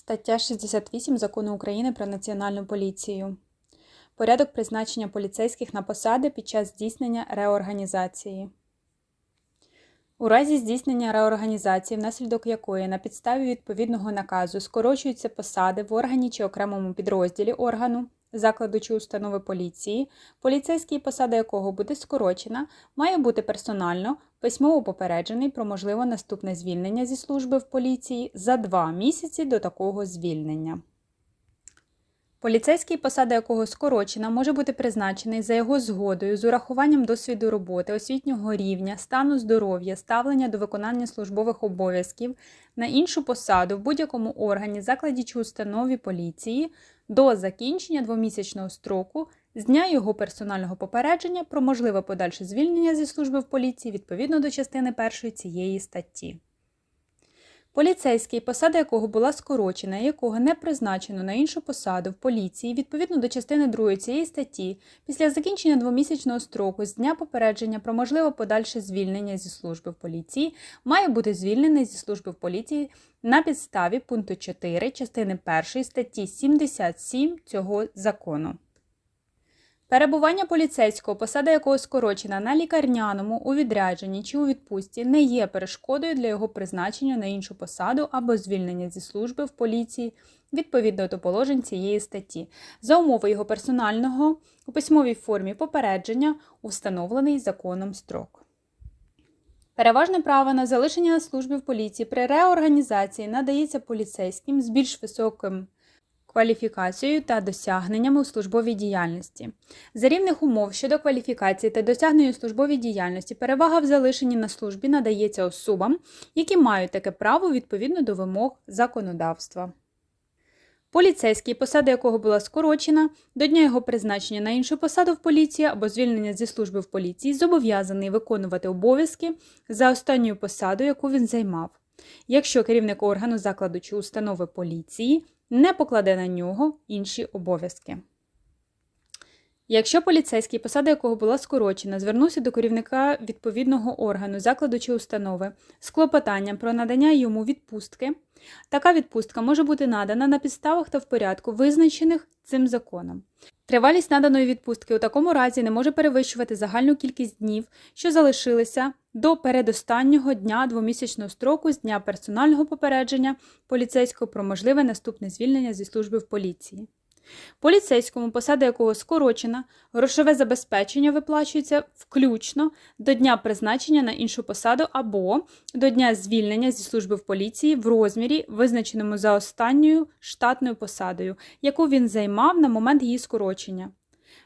Стаття 68 Закону України про Національну поліцію. Порядок призначення поліцейських на посади під час здійснення реорганізації. У разі здійснення реорганізації, внаслідок якої на підставі відповідного наказу скорочуються посади в органі чи окремому підрозділі органу, закладу чи установи поліції, поліцейський посада якого буде скорочена, має бути персонально письмово попереджений про можливе наступне звільнення зі служби в поліції за два місяці до такого звільнення. Поліцейський, посада якого скорочена, може бути призначений за його згодою з урахуванням досвіду роботи, освітнього рівня, стану здоров'я, ставлення до виконання службових обов'язків на іншу посаду в будь-якому органі, закладі чи установі поліції до закінчення двомісячного строку з дня його персонального попередження про можливе подальше звільнення зі служби в поліції відповідно до частини першої цієї статті. Поліцейський, посада якого була скорочена, і якого не призначено на іншу посаду в поліції відповідно до частини 2 цієї статті, після закінчення двомісячного строку з дня попередження про можливе подальше звільнення зі служби в поліції, має бути звільнений зі служби в поліції на підставі пункту 4 частини 1 статті 77 цього закону. Перебування поліцейського, посада якого скорочена на лікарняному, у відрядженні чи у відпустці, не є перешкодою для його призначення на іншу посаду або звільнення зі служби в поліції відповідно до положень цієї статті, за умови його персонального у письмовій формі попередження у встановлений законом строк. Переважне право на залишення на службі в поліції при реорганізації надається поліцейським з більш високим кваліфікацією та досягненнями у службовій діяльності. За рівних умов щодо кваліфікації та досягнення у службовій діяльності перевага в залишенні на службі надається особам, які мають таке право відповідно до вимог законодавства. Поліцейський, посада якого була скорочена, до дня його призначення на іншу посаду в поліції або звільнення зі служби в поліції, зобов'язаний виконувати обов'язки за останньою посадою, яку він займав. Якщо керівник органу закладу чи установи поліції не покладе на нього інші обов'язки. Якщо поліцейський, посада якого була скорочена, звернувся до керівника відповідного органу, закладу чи установи з клопотанням про надання йому відпустки, така відпустка може бути надана на підставах та в порядку, визначених цим законом. Тривалість наданої відпустки у такому разі не може перевищувати загальну кількість днів, що залишилися до передостаннього дня двомісячного строку з дня персонального попередження поліцейського про можливе наступне звільнення зі служби в поліції. Поліцейському, посада якого скорочена, грошове забезпечення виплачується включно до дня призначення на іншу посаду або до дня звільнення зі служби в поліції в розмірі, визначеному за останньою штатною посадою, яку він займав на момент її скорочення.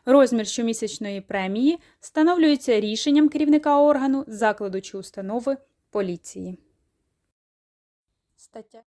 Розмір щомісячної премії встановлюється рішенням керівника органу, закладу чи установи поліції. Стаття